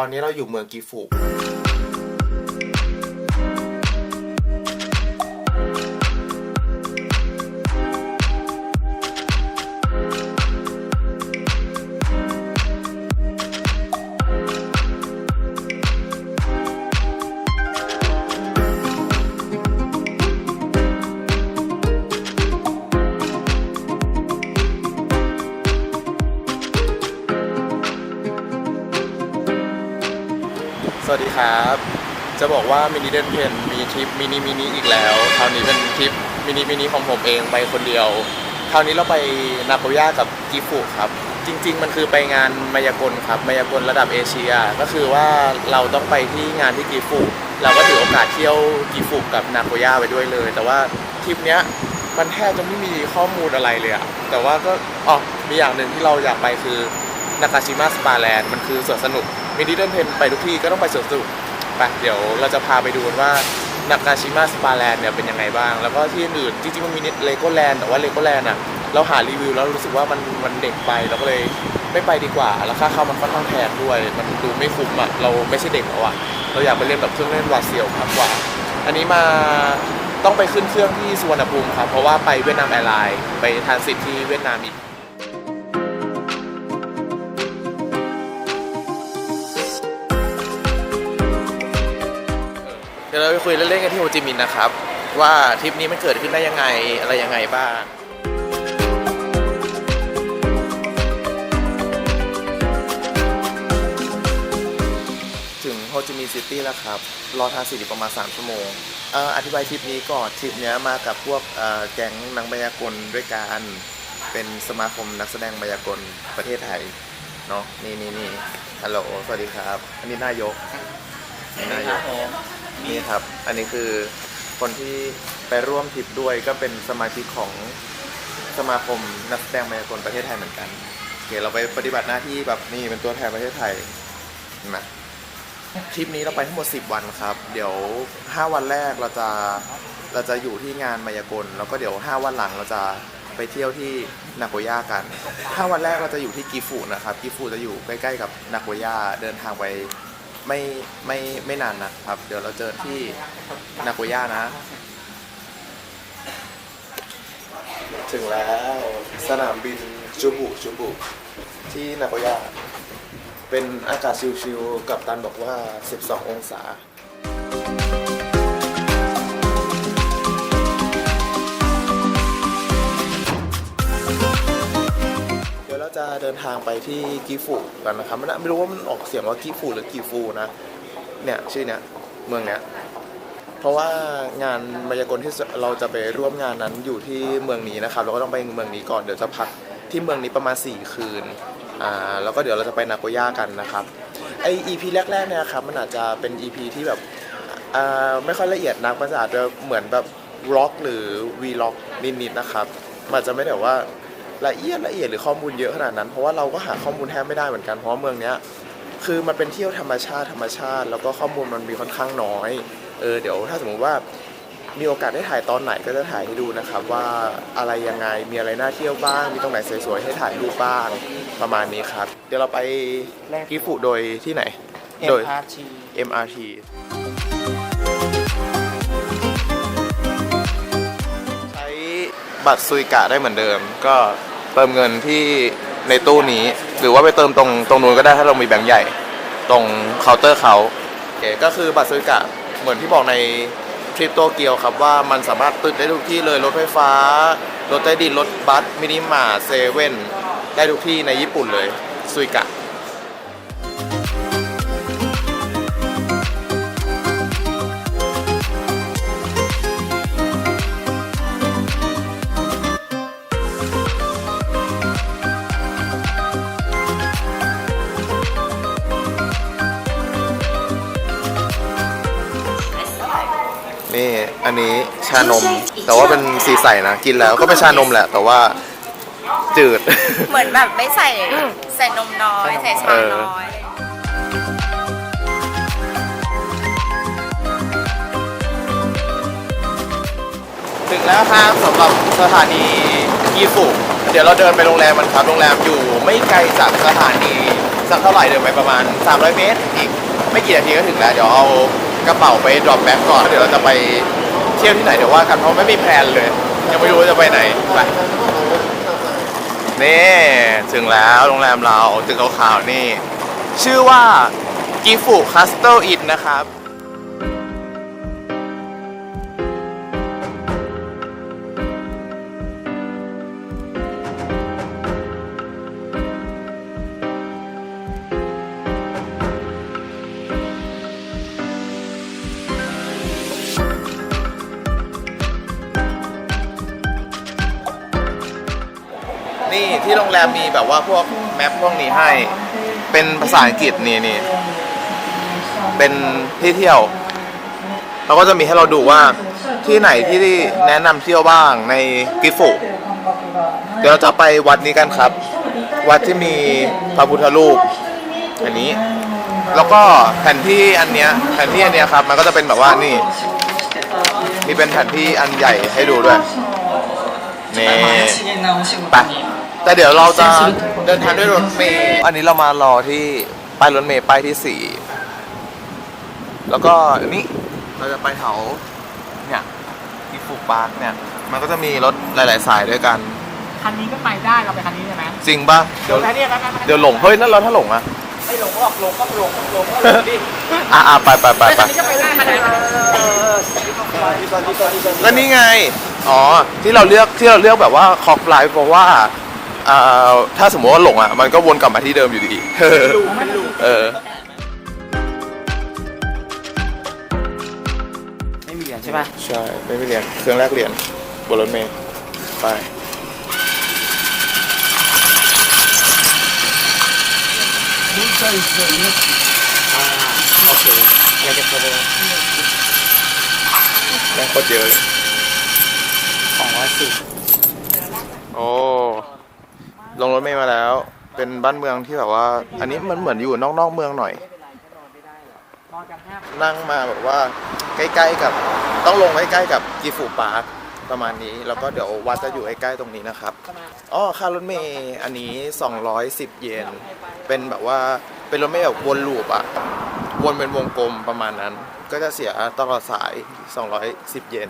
ตอนนี้เราอยู่เมืองกิฟุ ว่ามินิเดนเพนมีทริปมินิมินิอีกแล้วคราวนี้เป็นทริปมินิมินิของผมเองไปคนเดียว คราวนี้เราไปนาโกย่ากับกิฟุครับจริง ๆ มันคือไปงานมายากลครับมายากลระดับเอเชีย ก็คือว่าเราต้องไปที่งานที่กิฟุเราก็ถือโอกาสเที่ยวกิฟุกับนาโกย่าไปด้วยเลย แต่ว่าทริปเนี้ยมันแทบจะไม่มีข้อมูลอะไรเลยอะแต่ว่าก็อ๋อมีอย่างหนึ่งที่เราอยากไปคือนากาชิมะสปาแลนด์มันคือสวนสนุกมินิเดิลเพนไปทุกที่ก็ต้องไปสวนสนุก ไปเดี๋ยวเราจะพาไปดูว่านากาชิมะสปาแลนด์เนี่ยเป็นยังไงบ้าง แล้วก็ที่อื่นจริงๆมันมีเลโก้แลนด์แต่ว่าเลโก้แลนด์อะเราหารีวิวแล้วรู้สึกว่ามันมันเด็กไปเราก็เลยไม่ไปดีกว่า แล้วค่าเข้ามันค่อนข้างแพงด้วย มันดูไม่คุ้มอะเราไม่ใช่เด็กแล้วอะเราอยากไปเล่นแบบเครื่องเล่นวาดเสียวมากกว่า อันนี้มาต้องไปขึ้นเครื่องที่สุวรรณภูมิครับเพราะว่าไปเวียดนามแอร์ไลน์ไปทานสิทธิ์ที่เวียดนามอีก เดี๋ยวเราไปคุยเล่นๆกันที่โฮจิมินห์นะครับ ว่าทริปนี้มันเกิดขึ้นได้ยังไงอะไรยังไงบ้างถึงโฮจิมินห์ซิตี้แล้วครับ รอทางสิทธิ์ประมาณ 3 ชั่วโมงเอ่ออธิบายทริปนี้ก่อนทริปเนี้ยมากับพวกเอ่อแก๊งนักมายากลด้วยกันเป็นสมาคมนักแสดงมายากลประเทศไทยเนาะนี่นี่นี่ฮัลโหลสวัสดีครับ อันนี้นายกนี่นายก นี่ครับ อันนี้คือคนที่ไปร่วมทริปด้วยก็เป็นสมาชิกของสมาคมนักแสดงมายากลประเทศไทยเหมือนกันโอเคเราไปปฏิบัติหน้าที่แบบนี่เป็นตัวแทนประเทศไทยนไหมทริปนี้เราไปทั้งหมด 10 วันครับ เดี๋ยว 5 วันแรกเราจะเราจะอยู่ที่งานมายากล แล้วก็เดี๋ยว 5 วันหลังเราจะไปเที่ยวที่นาโกย่ากัน 5 วันแรกเราจะอยู่ที่กิฟุนะครับ กิฟุจะอยู่ใกล้ๆกับนาโกย่าเดินทางไป ไม่ไม่ไม่นานนะครับ เดี๋ยวเราเจอที่นาโกย่านะ ถึงแล้วสนามบินจูบุจูบุ ที่นาโกย่าเป็นอากาศชิวๆกับตันบอกว่า 12 องศา เดี๋ยวเราจะเดินทางไปที่กิฟุกันนะครับไม่ไม่รู้ว่ามันออกเสียงว่ากิฟุหรือกิฟูนะเนี่ยชื่อเนี้ยเมืองเนี้ยเพราะว่างานมายากลที่เราจะไปร่วมงานนั้นอยู่ที่เมืองนี้นะครับเราก็ต้องไปเมืองนี้ก่อนเดี๋ยวจะพักที่เมืองนี้ประมาณ 4 คืนอ่าแล้วก็เดี๋ยวเราจะไปนาโกย่ากันนะครับไอ EP แรกๆเนี่ยครับมันอาจจะเป็น EP ที่แบบอ่าไม่ค่อยละเอียดนักมันอาจจะเหมือนแบบร็อกหรือวีล็อกนิดๆนะครับมันอาจจะไม่ได้แบบว่า ละเอียดละเอียดหรือข้อมูลเยอะขนาดนั้น เพราะว่าเราก็หาข้อมูลแทบไม่ได้เหมือนกันเพราะว่าเมืองเนี้ยคือมันเป็นเที่ยวธรรมชาติธรรมชาติ แล้วก็ข้อมูลมันมีค่อนข้างน้อยเออเดี๋ยวถ้าสมมติว่ามีโอกาสได้ถ่ายตอนไหนก็จะถ่ายให้ดูนะครับ ว่าอะไรยังไงมีอะไรน่าเที่ยวบ้าง มีตรงไหนสวยๆให้ถ่ายรูปบ้างประมาณนี้ครับ เดี๋ยวเราไปกิฟุโดยที่ไหน โดย MRT บัตรซุยกะได้เหมือนเดิม ก็เติมเงินที่ในตู้นี้ หรือว่าไปเติมตรงตรงนู้นก็ได้ถ้าเรามีแบงค์ใหญ่ ตรงเคาน์เตอร์เขาโอเคก็คือบัตรซุยกะเหมือนที่บอกในทริปโตเกียวครับว่ามันสามารถตึกได้ทุกที่เลยรถไฟฟ้า รถใต้ดินรถบัสมินิมาร์เซเว่นได้ทุกที่ในญี่ปุ่นเลยซุยกะ ชานม แต่ว่าเป็นสีใสนะ กินแล้วก็เป็นชานมแหละ แต่ว่าจืด เหมือนแบบไม่ใส่ใส่นมน้อย ใส่ชาน้อยถึงแล้วครับสำหรับสถานีกีฟุเดี๋ยวเราเดินไปโรงแรมมันครับ โรงแรมอยู่ไม่ไกลจากสถานีสักเท่าไหร่เดินไปประมาณ 300 เมตร อีกไม่กี่นาทีก็ถึงแล้ว เดี๋ยวเอากระเป๋าไปดรอปแบ็กก่อน เดี๋ยวเราจะไป เที่ยวที่ไหนเดี๋ยวว่ากันเพราะไม่มีแพลนเลย ยังไม่รู้ว่าจะไปไหนไปนี่ถึงแล้วโรงแรมเราตึกขาวๆนี่ ชื่อว่ากิฟุคาสเต e อินนะครับ ที่โรงแรมมีแบบว่าพวกแมปพวกนี้ให้ เป็นภาษาอังกฤษนี่นี่เป็นที่เที่ยวเราก็จะมีให้เราดูว่าที่ไหนที่แนะนำเที่ยวบ้างในกิฟุเดี๋ยวเราจะไปวัดนี้กันครับ วัดที่มีพระพุทธรูปอันนี้ แล้วก็แผนที่อันเนี้ยแผนที่อันเนี้ยครับ มันก็จะเป็นแบบว่านี่นี่เป็นแผนที่อันใหญ่ให้ดูด้วยนี่ไป แต่เดี๋ยวเราจะเดินทางด้วยรถเมล์อันนี้เรามารอที่ป้ายรถเมล์ป้ายที่สี่แล้วก็นี่เราจะไปแถวเนี่ยที่ฟูปาร์คเนี่ย มันก็จะมีรถหลาย ๆ สายด้วยกัน คันนี้ก็ไปได้เราไปคันนี้ใช่ไหมจริงปะเดี๋ยวแต่เนี่ยนะเดี๋ยวหลงเฮ้ยนั่นเราถ้าหลงอะไม่หลงก็บอกหลงก็หลงหลงก็หลงดิอะอะไปไปไปไม่ไปคันนี้ก็ไปได้คันไหนแล้วนี่ไง อ๋อที่เราเลือกที่เราเลือกแบบว่าคอกไลฟ์เพราะว่า อ่าถ้าสมมติว่าหลงอะมันก็วนกลับมาที่เดิมอยู่ดีเออ ไม่มีเหรียญใช่ป่ะใช่ ไม่มีเหรียญเครื่องแรกเหรียญบนรถเมล์ไป โอเคอยากจะโทรแม่งโคตรเยอะเลย สองร้อยสิบโอ้ ลงรถเมล์มาแล้ว เป็นบ้านเมืองที่แบบว่า อันนี้มันเหมือนอยู่นอกๆเมืองหน่อย นั่งมาแบบว่าใกล้ๆกับ ต้องลงใกล้ๆกับกีฟูปาร์คประมาณนี้ แล้วก็เดี๋ยววัดจะอยู่ใกล้ๆตรงนี้นะครับอ๋อค่ารถเมย์อันนี้ 210 เยนเป็นแบบว่าเป็นรถเมย์แบบวนลูปอะวนเป็นวงกลมประมาณนั้น ก็จะเสียตลอดสาย 210 เยน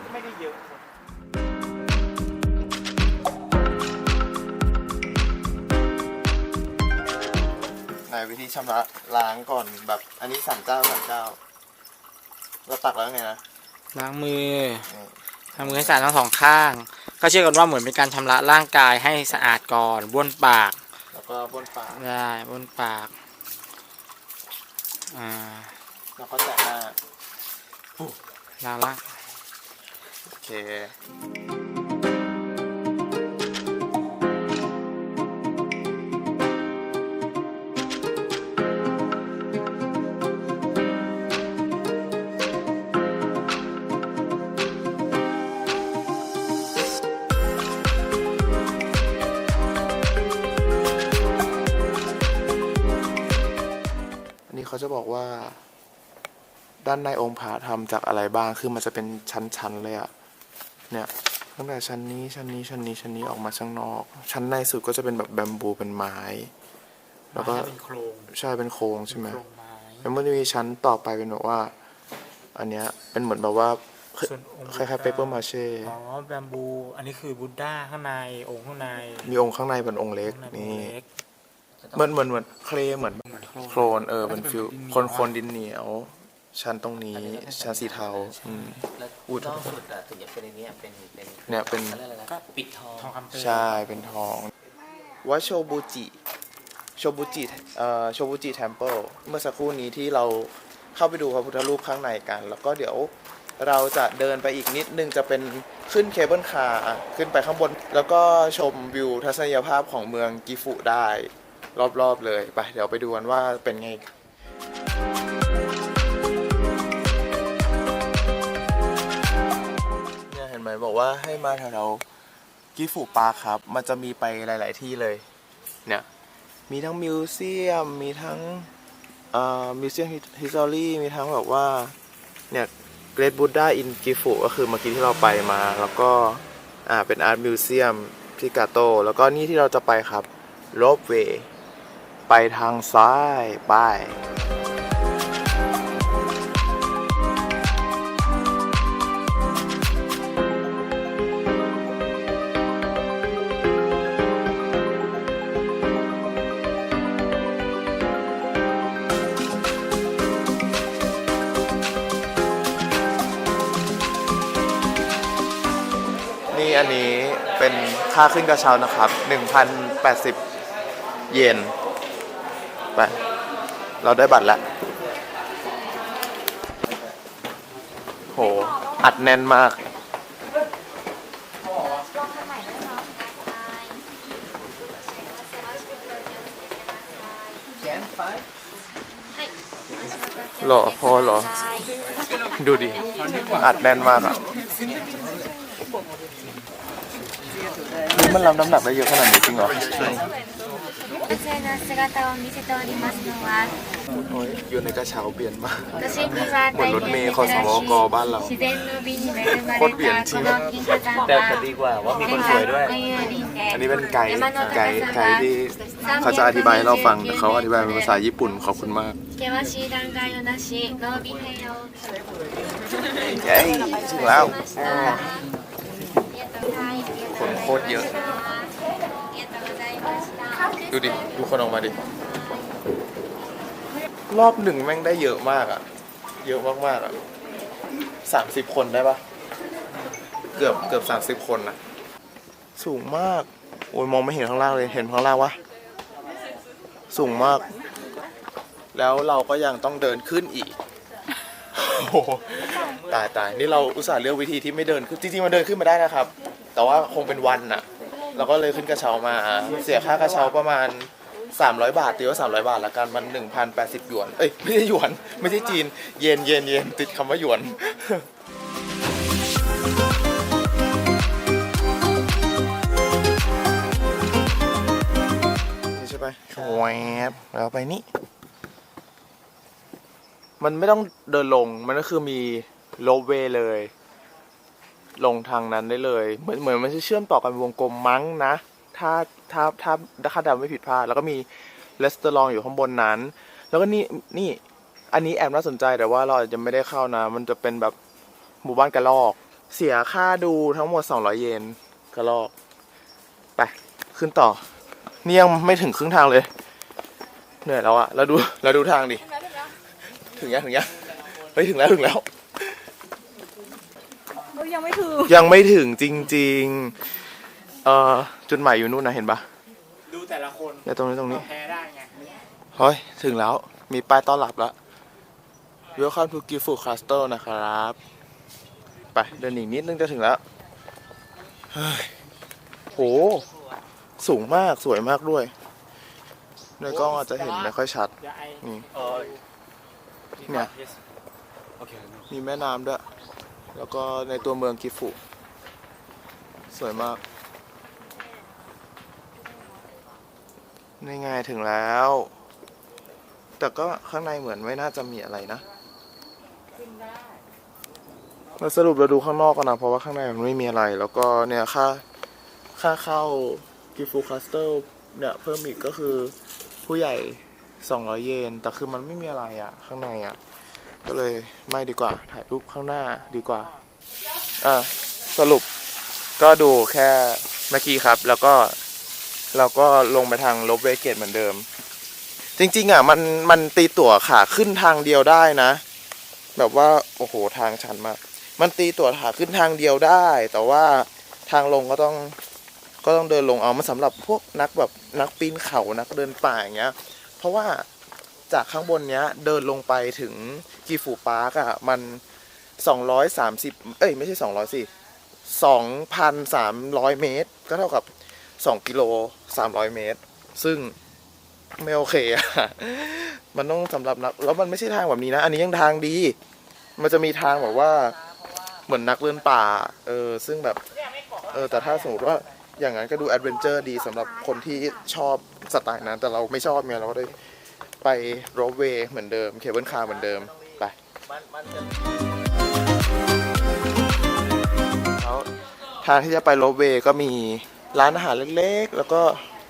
ไม่ได้เยอะในวิธีชำระล้างก่อนแบบอันนี้สั่นเจ้าสั่นเจ้าเราตักแล้วไงนะล้างมืออืมทำมือให้สะอาดทั้งสองข้าง ก็เชื่อกันว่าเหมือนเป็นการชำระร่างกายให้สะอาดก่อนบ้วนปาก แล้วก็บนฝาได้บ้วนปาก อ่าแล้วก็แตะหน้าล้างล่าง โอเค ด้านในองค์พระทำจากอะไรบ้าง คือมันจะเป็นชั้นๆเลยอะเนี่ยตั้งแต่ชั้นนี้ชั้นนี้ชั้นนี้ชั้นนี้ออกมาข้างนอก ชั้นในสุดก็จะเป็นแบบแบมบูเป็นไม้ แล้วก็เป็นโครงใช่เป็นโครงใช่ไหมโครงไม้แล้วมันจะมีชั้นต่อไปเป็นแบบว่า อันเนี้ยเป็นเหมือนแบบว่าส่วนองค์คล้ายๆเปเปอร์มาเช่อ๋อแบมบู อันนี้คือบุดด้าข้างในองค์ข้างใน มีองค์ข้างในเป็นองค์เล็กข้างในเป็นนี่องค์เล็กเหมือนเหมือนเหมือนเคลเหมือนเหมือนโครนเออเป็นฟิลดิคนคนดินเหนียว ชั้นตรงนี้ชั้นสีเทาอืม แล้วอุ๊ยล่าสุดอะถึงจะเป็นอันเนี้ยเป็นเป็นเนี่ยเป็นเขาเรียกอะไรนะก็ปิดทอง ทองคำเปลว ใช่เป็นทองวัดโชบูจิโชบูจิเอ่อโชบูจิเทมเพิลเมื่อสักครู่นี้ที่เราเข้าไปดูพระพุทธรูปข้างในกัน แล้วก็เดี๋ยวเราจะเดินไปอีกนิดนึงจะเป็นขึ้นเคเบิลคาร์ขึ้นไปข้างบน แล้วก็ชมวิวทัศนียภาพของเมืองกิฟุได้ รอบๆเลย ไป เดี๋ยวไปดูกันว่าเป็นไง ว่าให้มาแถวๆกิฟูปาร์คครับ มันจะมีไปหลาย ๆ ที่เลย เนี่ย มีทั้งมิวเซียม มีทั้งเอ่อมิวเซียมฮิสตอรี่มีทั้งแบบว่า เนี่ยเกร t บูด a อินกิฟูก็คือเมื่อกี้ที่เราไปมา แล้วก็ อ่า เป็นอาร์ตมิวเซียมที่กาโต แล้วก็นี่ที่เราจะไปครับโรบเวย์ไปทางซ้าย ไป ค่าขึ้นกระเช้านะครับ1,080 เยน ไป เราได้บัตรแล้วโห อัดแน่นมากหรอพอหรอดูดิ อัดแน่นมากอะ มันรับน้ำหนักได้เยอะขนาดนี้จริงเหรอ 女性の姿を見せておりますのは โอ้ยอยู่ในกระเช้าเปลี่ยนมาก 都心には เหมือนรถเมล์คอสมกบ้านเรา 自然の美に恵ま โคตรเปลี่ยน れ จริ た ง この金華山 แต่ は แต่ดีกว่าว่ามีคนสวยด้วย 天空林 อัน で นี้เป็นไกด์ไกด์ไกด์ที่เขาจะอธิบายให้เราฟังแต่เขาอธิบายเป็นภาษาญี่ปุ่นขอบคุณมาก 険しい断崖をなし濃尾平野を เย้ถึงแล้ว 来ました คนโคตรเยอะ ดูดิ ดูคนออกมาดิ รอบหนึ่งแม่งได้เยอะมากอะเยอะมากมากอะสามสิบคนได้ปะเกือบเกือบสามสิบคนนะสูงมาก โอ้ยมองไม่เห็นข้างล่างเลย เห็นข้างล่างวะ สูงมาก แล้วเราก็ยังต้องเดินขึ้นอีกโอ้ตายตายนี่เราอุตส่าห์เลือกวิธีที่ไม่เดินจริงจริงมันเดินขึ้นมาได้นะครับ แต่ว่าคงเป็นวันน่ะเราก็เลยขึ้นกระเช้ามา เสียค่ากระเช้าประมาณ 300 บาทตีว่า300 บาทละกันมัน 1,080หยวน เอ้ย ไม่ใช่หยวน ไม่ใช่จีน เยนเยนเยนติดคำว่าหยวนนี่ใช่ไหมแวบแล้วไปนี่ มันไม่ต้องเดินลง มันก็คือมีโลเวเลย ลงทางนั้นได้เลย เหมือนเหมือนมันจะเชื่อมต่อกันเป็นวงกลมมั้งนะ ถ้าถ้าถ้าถ้าคาดเดาไม่ผิดพลาด แล้วก็มีレสเตอรองอยู่ข้างบนนั้น แล้วก็นี่นี่อันนี้แอบน่าสนใจแต่ว่าเราอาจจะไม่ได้เข้านะ มันจะเป็นแบบหมู่บ้านกระลอก เสียค่าดูทั้งหมด 200 เยนกระลอกไปขึ้นต่อ นี่ยังไม่ถึงครึ่งทางเลย เหนื่อยแล้วอะแล้วดูแล้วดูทางดิ ถึงยังถึงยังเฮ้ยถึงแล้วถึงแล้ว ยังไม่ถึงยังไม่ถึงจริงๆเอ่อจุดหมายอยู่นู่นนะเห็นปะดูแต่ละคนแล้วตรงนี้ตรงนี้ แพ้ได้ไงเฮ้ย ถึงแล้ว มีป้ายต้อนรับแล้ว Welcome to Gifu Castle นะครับ ไป เดินอีกนิดนึงจะถึงแล้วเฮ้ยโห สูงมาก สวยมากด้วย ในกล้องอาจจะเห็นไม่ค่อยชัด อย่าไอนี่ เออ เนี่ย มีแม่น้ำด้วย แล้วก็ในตัวเมืองกิฟุ สวยมาก นี่ไงถึงแล้ว แต่ก็ข้างในเหมือนไม่น่าจะมีอะไรนะเราสรุปเราดูข้างนอกกันนะ เพราะว่าข้างในมันไม่มีอะไร แล้วก็เนี่ยค่าค่าเข้ากิฟูคาสเตลเนี่ยเพิ่มอีกก็คือผู้ใหญ่ 200 เยน แต่คือมันไม่มีอะไรอะข้างในอะ ก็เลยไม่ดีกว่า ถ่ายรูปข้างหน้าดีกว่าอ่าสรุปก็ดูแค่เมื่อกี้ครับ แล้วก็เราก็ลงไปทางลบเวเกตเหมือนเดิม จริง ๆ อะ มันมันตีตั๋วขาขึ้นทางเดียวได้นะ แบบว่าโอ้โหทางชันมาก มันตีตั๋วขาขึ้นทางเดียวได้ แต่ว่าทางลงก็ต้องก็ต้องเดินลงเอามาสำหรับพวกนักแบบนักปีนเขานักเดินป่าอย่างเงี้ย เพราะว่า จากข้างบนเนี้ยเดินลงไปถึงกีฟูปาร์กอะมันสองร้อยสามสิบเอ้ย ไม่ใช่สองร้อยสิสองพันสามร้อยเมตร ก็เท่ากับสองกิโลสามร้อยเมตร ซึ่งไม่โอเคอะมันต้องสำหรับนัก แล้วมันไม่ใช่ทางแบบนี้นะ อันนี้ยังทางดี มันจะมีทางแบบว่าเหมือนนักเดินป่า เออ ซึ่งแบบ เออ แต่ถ้าสมมติว่าอย่างนั้นก็ดูแอดเวนเจอร์ดีสำหรับคนที่ชอบสไตล์นั้น แต่เราไม่ชอบไงเราก็เลย ไปโรเวย์เหมือนเดิม เคเบิลคาร์เหมือนเดิม ไปแล้วทางที่จะไปโรเวย์ก็มีร้านอาหารเล็กๆ แล้วก็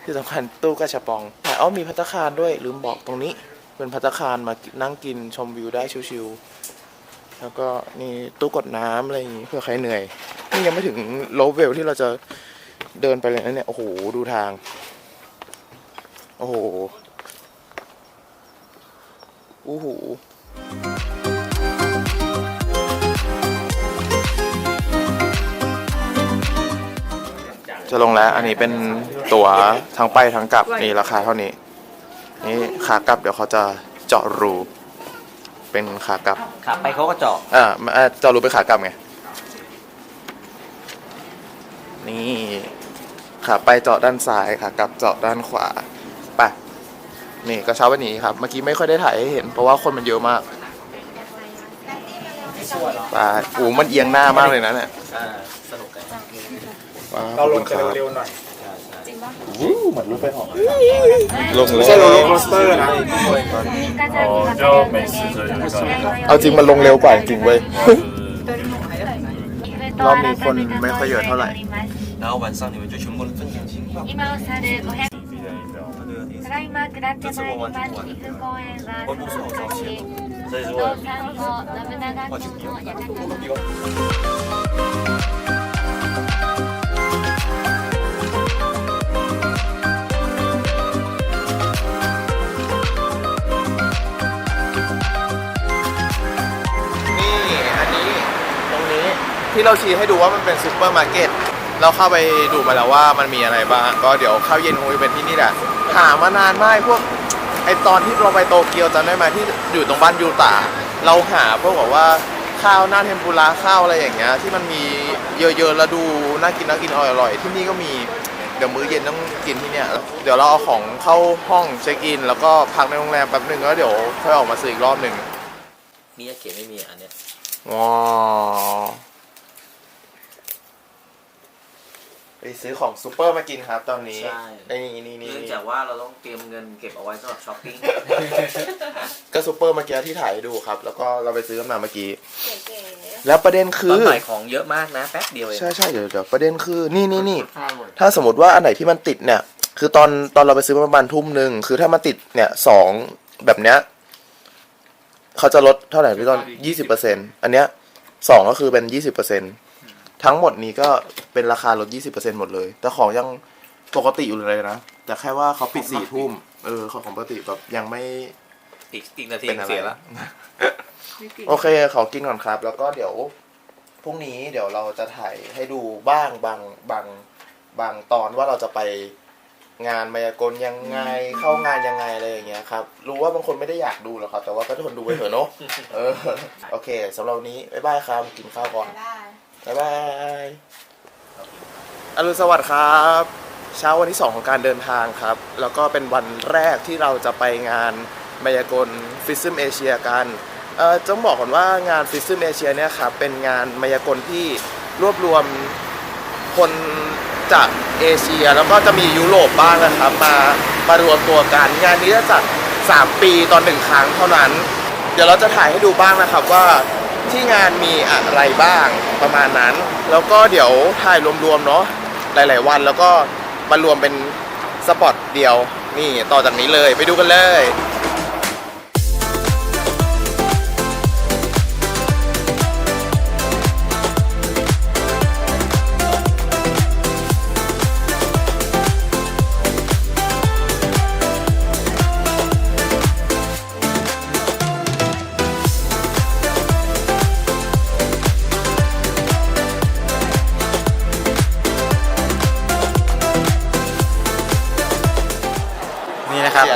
ที่สำคัญตู้กระชับปองอ๋อมีพัตคารด้วยลืมบอกตรงนี้ เป็นพัตตาคารมานั่งกินชมวิวได้ชิวๆแล้วก็นี่ตู้กดน้ำอะไรอย่างงี้เพื่อใครเหนื่อย นี่ยังไม่ถึงโลเวลที่เราจะเดินไปเลยนะเนี่ย โอ้โห ดูทาง โอ้โห โอ้โหจะลงแล้ว อันนี้เป็นตั๋วทั้งไปทั้งกลับนี่ราคาเท่านี้ นี่ขากลับเดี๋ยวเขาจะเจาะรู เป็นขากลับ ขาไปเขาก็เจาะอ่ามาอ่าเจาะรูเป็นขากลับไง นี่ขาไปเจาะด้านซ้ายขากลับเจาะด้านขวา ไป นี่กระเช้าวันนี้ครับ เมื่อกี้ไม่ค่อยได้ถ่ายให้เห็น เพราะว่าคนมันเยอะมากปลาอูมันเอียงหน้ามากเลยนะเนี่ยเราลงเร็วๆหน่อยวู้หมดรถไปหอลงเลยไม่ใช่ลงโคสเตอร์นะเอาจริงมันลงเร็วกว่าจริงเว้ยรอบนี้คนไม่ค่อยเยอะเท่าไหร่ ただいま下ってまいります岐阜公園は3時道産後信長公の館の นี่อันนี้ตรงนี้ที่เราชี้ให้ดูว่ามันเป็นซูเปอร์มาร์เก็ตเราเข้าไปดูมาแล้วว่ามันมีอะไรบ้าง ก็เดี๋ยวข้าวเย็นคงจะเป็นที่นี่แหละ หามานานมากพวกไอตอนที่เราไปโตเกียวจำได้ไหมที่อยู่ตรงบ้านยูตาเราหาพวกแบบว่าข้าวหน้าเทมปุระข้าวอะไรอย่างเงี้ยที่มันมีเยอะๆแล้วดูน่ากินน่ากินอร่อยๆที่นี่ก็มีเดี๋ยวมื้อเย็นต้องกินที่เนี่ยเดี๋ยวเราเอาของเข้าห้องเช็คอิน แล้วก็พักในโรงแรมแป๊บหนึ่งแล้วเดี๋ยวค่อยออกมาซื้ออีกรอบหนึ่งมียาเขียนไม่มีอันเนี้ยว้าไป ซื้อของซูเปอร์มากินครับตอนนี้ใช่นี่นี่นี่เนื่องนี่จากว่าเราต้องเตรียมเงินเก็บเอาไว้สำหรับช้อปปิ้ง ก็ซูเปอร์เมื่อกี้ที่ถ่ายให้ดูครับ แล้วก็เราไปซื้อกันมาเมื่อกี้แล้วประเด็นคืตอนอบ่ายของเยอะมากนะ แป๊บเดียวเอง ใช่ใช่เดี๋ยวเดี๋ยวประเด็นคือนี่นี่นี่ถ้าสมมติว่าอันไหนที่มันติดเนี่ย คือตอนตอนเราไปซื้อประมาณทุ่มหนึ่งคือถ้ามันติดเนี่ยสองแบบเนี้ยเขาจะลดเท่าไหร่พี่ต้นยี่สิบเปอร์เซ็นอันเนี้ยสองก็คือเป็นยี่สิบเปอร์เซ็น ทั้งหมดนี้ก็เป็นราคาลดยี่สิบเปอร์เซ็นหมดเลย แต่ของยังปกติอยู่เลยนะ แต่แค่ว่าเขาปิดสี่ทุ่ม เออของปกติแบบยังไม่อีกอีกนาทีเป็นอะไรเสียละ โอเคขอกินก่อนครับ แล้วก็เดี๋ยวพรุ่งนี้เดี๋ยวเราจะถ่ายให้ดูบ้างบางบางบางตอนว่าเราจะไปงานมายากลยังไงเข้างานยังไงอะไรอย่างเงี้ยครับ รู้ว่าบางคนไม่ได้อยากดูหรอกครับ แต่ว่าก็ทนดูไปเถอะเนาะเออโอเคสำหรับวันนี้บ๊ายบายครับกินข้าวก่อน บ๊ายบายอรุณสวัสดิ์ครับ เช้าวันที่ 2 ของการเดินทางครับ แล้วก็เป็นวันแรกที่เราจะไปงานมายากลฟิซึมเอเชียกันเอ่อต้องบอกก่อนว่างานฟิซึมเอเชียเนี่ยครับเป็นงานมายากลที่รวบรวมคนจากเอเชียแล้วก็จะมียุโรปบ้างนะครับ มามารวมตัวกัน งานนี้จะจัด 3 ปีตอนหนึ่งครั้งเท่านั้น เดี๋ยวเราจะถ่ายให้ดูบ้างนะครับว่า ที่งานมีอะไรบ้างประมาณนั้น แล้วก็เดี๋ยวถ่ายรวมๆเนาะหลาย ๆ วันแล้วก็มารวมเป็นสปอตเดียวนี่ต่อจากนี้เลยไปดูกันเลย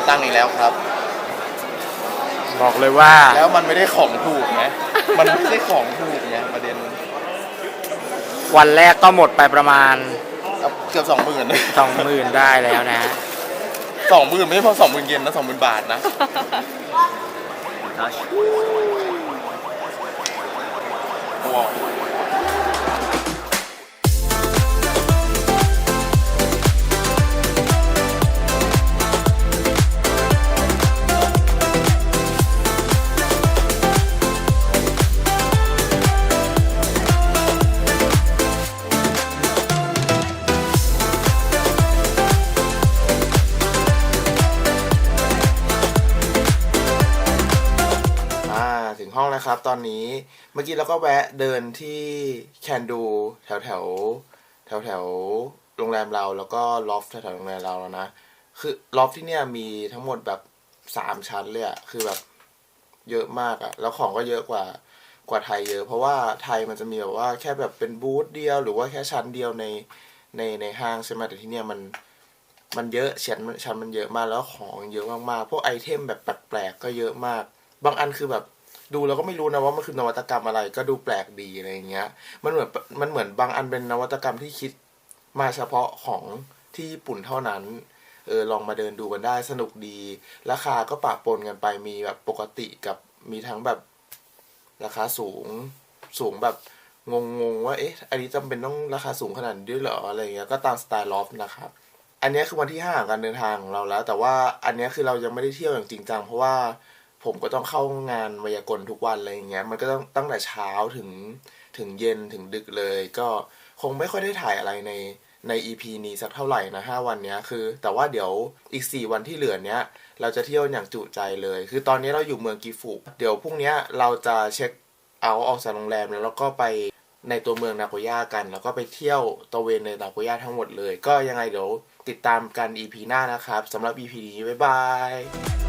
นี่นะครับเสียตังค์อีกแล้วครับ บอกเลยว่า แล้วมันไม่ได้ของถูกไงมันไม่ใช่ของถูกไงประเด็นวันแรกก็หมดไปประมาณเอาเกือบสองหมื่นสองหมื่นได้แล้วนะฮะสองหมื่นไม่ใช่พอสองหมื่นเยนนะสองหมื่นบาทนะว้าว มื่อกี้เราก็แวะเดินที่แคนดูแถวแถวแถวแถวโรงแรมเราแล้วก็ลอฟแถวแถวโรงแรมเราแล้วนะคือลอฟที่เนี่ยมีทั้งหมดแบบสามชั้นเลยอะคือแบบเยอะมากอะแล้วของก็เยอะกว่ากว่าไทยเยอะ เพราะว่าไทยมันจะมีแบบว่าแค่แบบเป็นบูธเดียว หรือว่าแค่ชั้นเดียวในในในห้างใช่ไหมแต่ที่เนี่ยมันมันเยอะชั้นมันชั้นมันเยอะมากแล้วของเยอะมากๆพวกไอเทมแบบแปลกๆก็เยอะมาก บางอันคือแบบ ดูแล้วก็ไม่รู้นะว่ามันคือนวัตกรรมอะไร ก็ดูแปลกดีอะไรเงี้ย มันเหมือนมันเหมือนบางอันเป็นนวัตกรรมที่คิดมาเฉพาะของที่ญี่ปุ่นเท่านั้น เออลองมาเดินดูกันได้สนุกดี ราคาก็ปะปนกันไปมีแบบปกติกับมีทั้งแบบราคาสูงสูงแบบงงๆว่าเอ๊ะอันนี้จำเป็นต้องราคาสูงขนาดนี้ด้วยเหรออะไรเงี้ยก็ตามสไตล์ลอฟนะครับอันนี้คือวันที่ห้าของการเดินทางของเราแล้ว แต่ว่าอันนี้คือเรายังไม่ได้เที่ยวอย่างจริงจังเพราะว่า ผมก็ต้องเข้างานวยากลทุกวันอะไรอย่างเงี้ยมันก็ต้องตั้งแต่เช้าถึงถึงเย็นถึงดึกเลย ก็คงไม่ค่อยได้ถ่ายอะไรในใน EP นี้สักเท่าไหร่นะห้าวันเนี้ยคือ แต่ว่าเดี๋ยวอีกสี่วันที่เหลือเนี้ย เราจะเที่ยวอย่างจุใจเลย คือตอนนี้เราอยู่เมืองกิฟุเดี๋ยวพรุ่งนี้เราจะเช็คเอาออกจากโรงแรมแล้วแล้วก็ไปในตัวเมืองนาโกย่ากัน แล้วก็ไปเที่ยวตะเวนในนาโกย่าทั้งหมดเลย ก็ยังไงเดี๋ยวติดตามกัน EP หน้านะครับสำหรับ EP นี้บ๊ายบาย